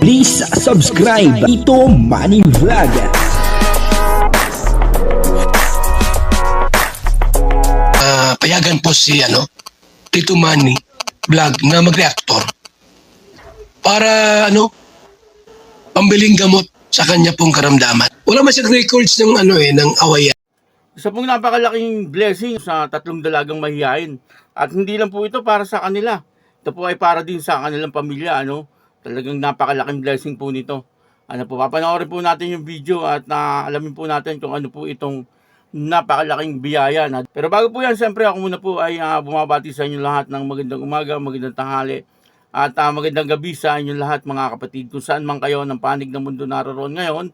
Please subscribe Ito Money Vlog. Ah, payagan po si ano, Tito Manny vlog na mag-reactor para ano, pambiling gamot sa kanya pong karamdaman. Wala man siyang records ng ano eh, ng awayan. Isa pong napakalaking blessing sa tatlong dalagang mahihayin. At hindi lang po ito para sa kanila. Ito po ay para din sa kanilang pamilya. Ano? Talagang napakalaking blessing po nito. Ano po, papanoorin po natin yung video at na alamin po natin kung ano po itong napakalaking biyaya. Na. Pero bago po yan, siyempre ako muna po ay ah, bumabati sa inyo lahat ng magandang umaga, magandang tanghali, at ah, magandang gabi sa inyo lahat mga kapatid. Kung saan man kayo ng panig ng mundo naroon ngayon,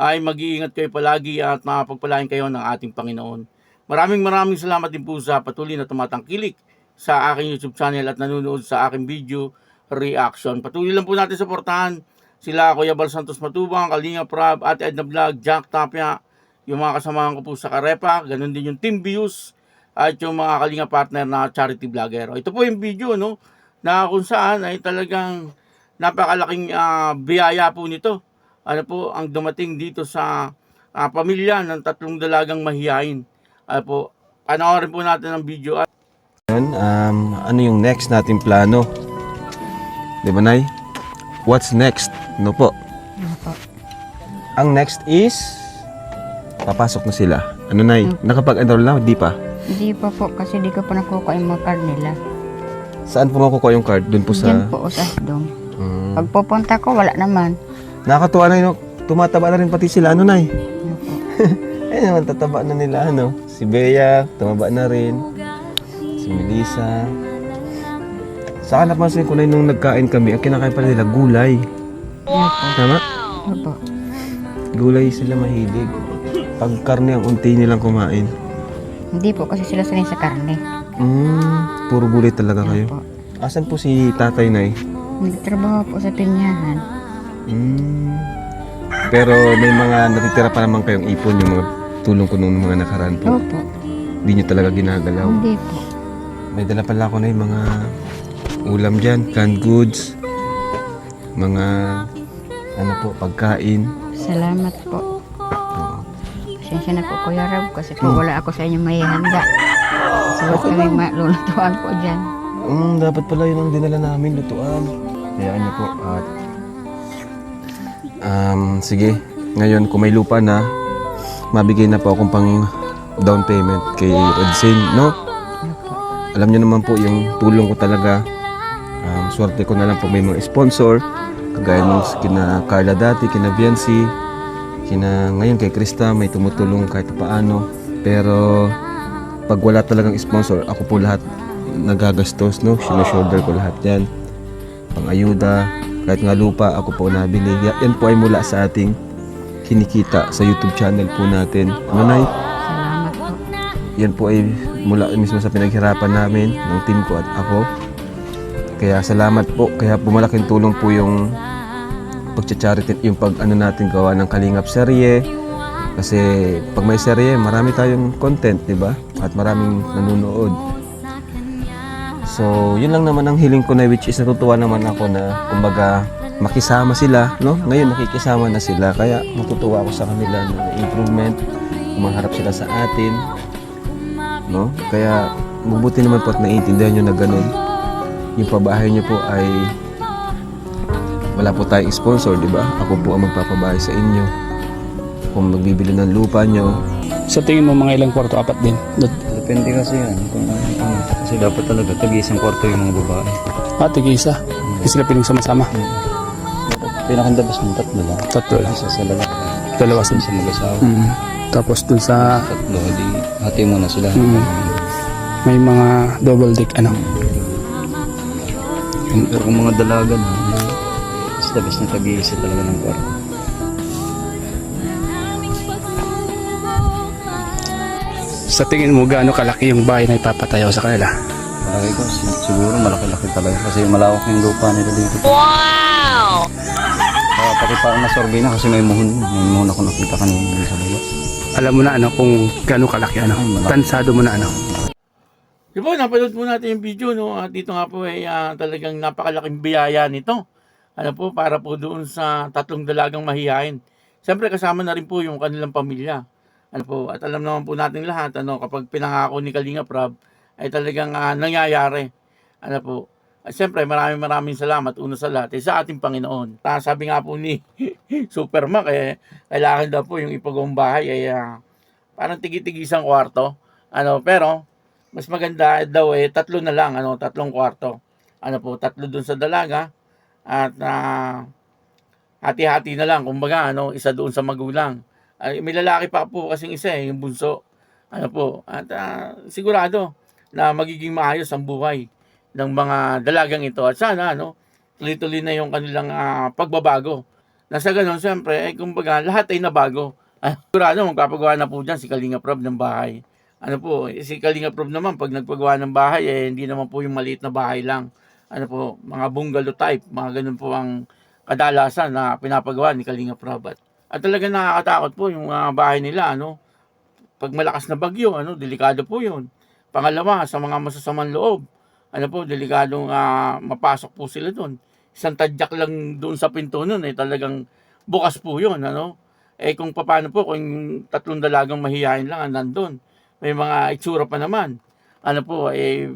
ay mag-iingat kayo palagi at mapagpalain kayo ng ating Panginoon. Maraming maraming salamat din po sa patuloy na tumatangkilik sa aking YouTube channel at nanonood sa aking video reaction. Patuloy lang po natin suportahan sila Kuya Bal Santos Matubang, Kalinga Prab, at Edna Vlog, Jack Tapia, yung mga kasamahan ko po sa Karepa, ganun din yung Team Views, at yung mga Kalinga partner na charity vlogger. Ito po yung video, no, na kung saan ay talagang napakalaking ah, biyaya po nito. Ano po ang dumating dito sa ah, pamilya ng tatlong dalagang mahihain. Ano po, panoorin po natin ang video um, ano yung next nating plano? Di ba, Nay? What's next? No po. Ang next is, papasok na sila. Ano, Nay? Nakapag-enroll na? Di pa. Hindi pa po kasi di ko pa nakuha yung mga card nila. Saan po makukuha yung card? Doon po Diyan sa... po sa Asdong. Mm. Pag pupunta ko, wala naman. Nakakatuwa na yun. Tumataba na rin pati sila. Ano, Nay? Ano po. Ayun naman, tataba na nila. Ano? Si Bea, tumaba na rin. Si Melissa. Saka napansin ko na nung nagkain kami, ang kinakain pala nila gulay. Tama? Ano po. Gulay sila mahilig. Pag karne ang unti nilang kumain. Hindi po kasi sila sanay sa karne. Mm, puro gulay talaga kayo. Ano po. Asan po si tatay nay? Nagtrabaho po sa pinyahan. Mm. Pero may mga natitira pa naman kayong ipon yung mga tulong ko nung mga nakaraan po. Opo. Hindi nyo talaga ginagalaw. Hindi po. May dala pala ako na yung mga ulam dyan, canned goods, mga ano po, pagkain. Salamat po. Oo. Pasensya na po Kuya Rab kasi po wala ako sa inyong may handa. So, okay. kami malulutuan po dyan. Mm, dapat pala yun ang dinala namin, lutuan. Hayaan niyo po. At, um, sige, ngayon kung may lupa na, mabigay na po akong pang down payment kay Rodsin, no? Ano. Alam niyo naman po yung tulong ko talaga. Um, swerte ko na lang po may mga sponsor. Kagaya nung kina Carla dati, kina Biancy, kina ngayon kay Krista, may tumutulong kahit paano. Pero pag wala talagang sponsor, ako po lahat nagagastos, no? Sino-shoulder ko lahat yan. Pang-ayuda, kahit nga lupa, ako po nabili. Ya- Yan po ay mula sa ating kinikita sa YouTube channel po natin. Ano, Nay? Salamat po. Yan po ay mula mismo sa pinaghirapan namin ng team ko at ako. Kaya salamat po. Kaya po malaking tulong po yung pagcha-charity, yung pag ano natin gawa ng Kalingap serye. Kasi pag may serye, marami tayong content, di ba? At maraming nanonood. So, yun lang naman ang hiling ko na which is natutuwa naman ako na kumbaga makisama sila, no? Ngayon nakikisama na sila kaya natutuwa ako sa kanila na improvement, kumaharap sila sa atin, no? Kaya mabuti naman po at naiintindihan nyo na ganun. Yung pabahay nyo po ay wala po tayong sponsor, di ba? Ako po ang magpapabahay sa inyo. Kung magbibili ng lupa nyo, Sa tingin mo mga ilang kwarto? Apat din. Dot. Depende kasi yan. Kung ano, ano. Kasi dapat talaga tag-isang kwarto yung mga babae. Ah, tig isa. Hindi sila piling sama-sama. Pinakandabas ng tatlo lang. Tatlo lang. Isa sa lalaki. Dalawa sa... Isa mag-asawa. Mm. Tapos dun sa... Tatlo, di hati mo na sila. Mm. May mga double deck ano. Pero kung mga dalaga na, mas the best na tag-iisa talaga ng kwarto. Sa tingin mo gaano kalaki yung bahay na ipapatayo sa kanila? Malaki ko, si- siguro malaki-laki talaga. Kasi malawak yung lupa nila dito. Wow! Kaya pati parang nasorbe na kasi may muhon. May muhon ako nakita kanina sa labas. Alam mo na ano kung gaano kalaki ano. Ay. Tansado mo na ano. Di ba, napanood po natin yung video, no? At dito nga po ay ah, talagang napakalaking biyaya nito. Ano po, para po doon sa tatlong dalagang mahihain. Siyempre kasama na rin po yung kanilang pamilya. Ano po, at alam naman po natin lahat, ano, kapag pinangako ni Kalinga Prab, ay talagang ah, nangyayari. Ano po, at siyempre maraming maraming salamat una sa lahat eh, sa ating Panginoon. Ta, sabi nga po ni Supermac, eh, kailangan daw po yung ipagawang bahay ay ah, parang tigi-tigi isang kwarto. Ano, pero mas maganda daw eh tatlo na lang, ano, tatlong kwarto. Ano po, tatlo dun sa dalaga at ah, hati-hati na lang, kumbaga, ano, isa doon sa magulang. Ay, may lalaki pa po kasing isa eh, yung bunso. Ano po, at ah, sigurado na magiging maayos ang buhay ng mga dalagang ito. At sana, ano, tuloy-tuloy na yung kanilang ah, pagbabago. Nasa ganun, siyempre, eh, kumbaga, lahat ay nabago. Ah, sigurado, magpapagawa na po dyan si Kalinga Prob ng bahay. Ano po, si Kalinga Prob naman, pag nagpagawa ng bahay, eh, hindi naman po yung maliit na bahay lang. Ano po, mga bungalow type, mga ganun po ang kadalasan na pinapagawa ni Kalinga Prob. At, at talaga nakakatakot po yung mga bahay nila, ano, pag malakas na bagyo, ano, delikado po yun. Pangalawa, sa mga masasamang loob, ano po, delikadong ah, mapasok po sila doon. Isang tadyak lang doon sa pinto nun, eh, talagang bukas po yun, ano. Eh kung paano po, kung tatlong dalagang mahihayin lang ang nandun, may mga itsura pa naman. Ano po, eh,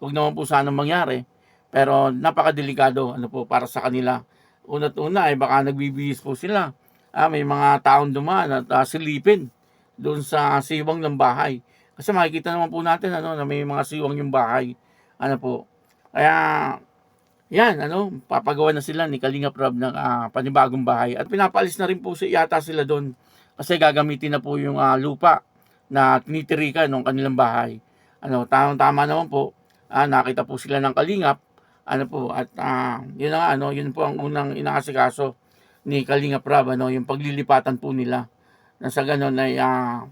huwag naman po sana mangyari. Pero napakadelikado, ano po, para sa kanila. Una't una, eh, baka nagbibihis po sila. Ah, may mga taong dumaan at ah, silipin doon sa siwang ng bahay. Kasi makikita naman po natin ano, na may mga siwang yung bahay. Ano po. Kaya, yan, ano, papagawa na sila ni Kalinga Prab ng ah, panibagong bahay. At pinapalis na rin po si, yata sila doon. Kasi gagamitin na po yung ah, lupa na tinitirikan ng kanilang bahay. Ano, tamang-tama naman po. Ah, nakita po sila ng Kalingap. Ano po, at ah, yun na nga, ano, yun po ang unang inaasikaso ni Kalinga Prab, ano, yung paglilipatan po nila. Na sa ganun ay ah,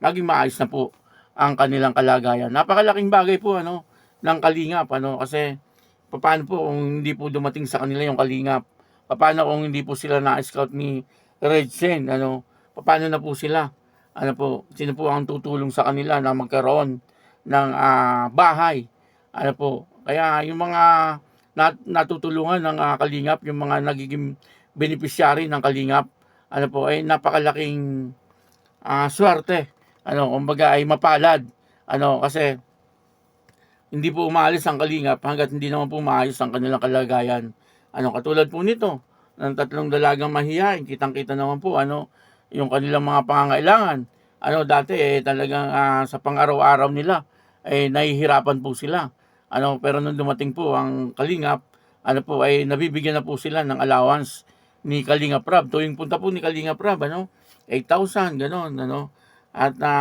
maging maayos na po ang kanilang kalagayan. Napakalaking bagay po ano ng Kalingap ano kasi paano po kung hindi po dumating sa kanila yung Kalingap? Paano kung hindi po sila na-scout ni Red Sen ano? Paano na po sila? Ano po, sino po ang tutulong sa kanila na magkaroon ng ah, bahay? Ano po? Kaya yung mga nat- natutulungan ng ah, Kalingap, yung mga nagiging beneficiary ng Kalingap, ano po, ay napakalaking ah, swerte. Ano, kumbaga ay mapalad. Ano, kasi hindi po umaalis ang kalingap hanggat hindi naman po maayos ang kanilang kalagayan. Ano, katulad po nito, ng tatlong dalagang mahihain, kitang-kita naman po, ano, yung kanilang mga pangangailangan. Ano, dati, eh, talagang ah, sa pang-araw-araw nila, eh, nahihirapan po sila. Ano, pero nung dumating po ang kalingap, ano po, ay nabibigyan na po sila ng allowance ni Kalinga Prab. Tuwing punta po ni Kalinga Prab, ano, 8,000, gano'n, ano. At na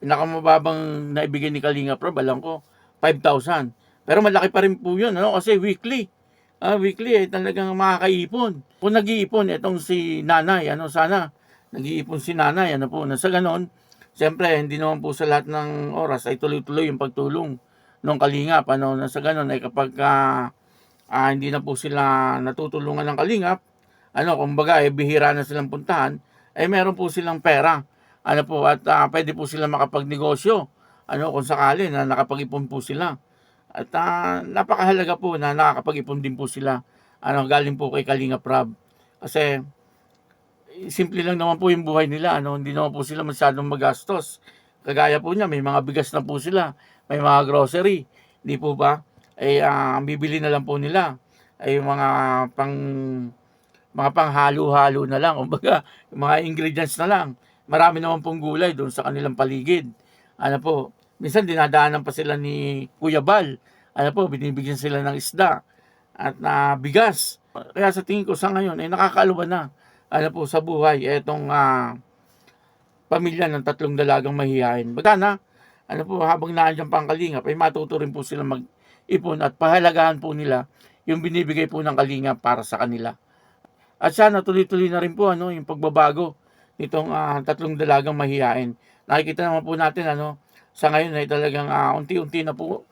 pinakamababang naibigay ni Kalinga Prab, alam ko, 5,000. Pero malaki pa rin po yun, ano, kasi weekly. Ah, weekly ay talagang makakaipon. Kung nag-iipon, itong si nanay, ano, sana, nag-iipon si nanay, ano po, na sa ganon, siyempre, hindi naman po sa lahat ng oras ay tuloy-tuloy yung pagtulong ng kalingap, ano, na sa ganon, ay kapag ah, ah, hindi na po sila natutulungan ng kalingap, ano, kumbaga, eh, bihira na silang puntahan, eh, meron po silang pera, ano po, at ah, pwede po sila makapagnegosyo, ano, kung sakali na nakapag-ipon po sila. At ah, napakahalaga po na nakakapag-ipon din po sila, ano, galing po kay Kalinga Prab. Kasi, simple lang naman po yung buhay nila, ano, hindi naman po sila masyadong magastos. Kagaya po niya, may mga bigas na po sila, may mga grocery, di po ba? Eh, ah, ang bibili na lang po nila ay mga pang mga panghalo-halo na lang, kumbaga, mga ingredients na lang. Marami naman pong gulay doon sa kanilang paligid. Ano po, minsan dinadaanan pa sila ni Kuya Bal. Ano po, binibigyan sila ng isda at na bigas. Kaya sa tingin ko sa ngayon, ay nakakaaluba na ano po sa buhay etong ah, pamilya ng tatlong dalagang mahihayin. Baga na, ano po, habang nandiyan pa ang kalingap, ay matuto rin po sila mag-ipon at pahalagahan po nila yung binibigay po ng kalingap para sa kanila. At sana tuloy-tuloy na rin po ano, yung pagbabago nitong ah, tatlong dalagang mahihain. Nakikita naman po natin ano, sa ngayon ay talagang ah, unti-unti na po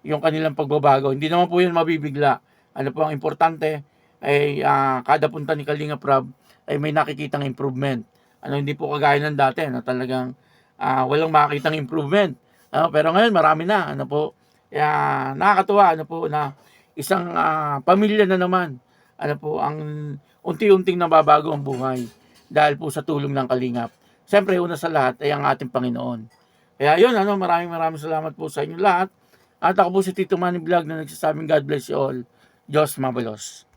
yung kanilang pagbabago. Hindi naman po yun mabibigla. Ano po ang importante ay ah, kada punta ni Kalinga Prab ay may nakikitang improvement. Ano hindi po kagaya ng dati na talagang ah, walang makikitang improvement. Ano, pero ngayon marami na ano po. Kaya nakakatuwa ano po na isang ah, pamilya na naman. Ano po, ang unti-unting nababago ang buhay dahil po sa tulong ng Kalingap. Siyempre, una sa lahat ay ang ating Panginoon. Kaya yun, ano, maraming maraming salamat po sa inyo lahat. At ako po si Tito Manny Vlog na nagsasabing God bless you all. Diyos mabalos.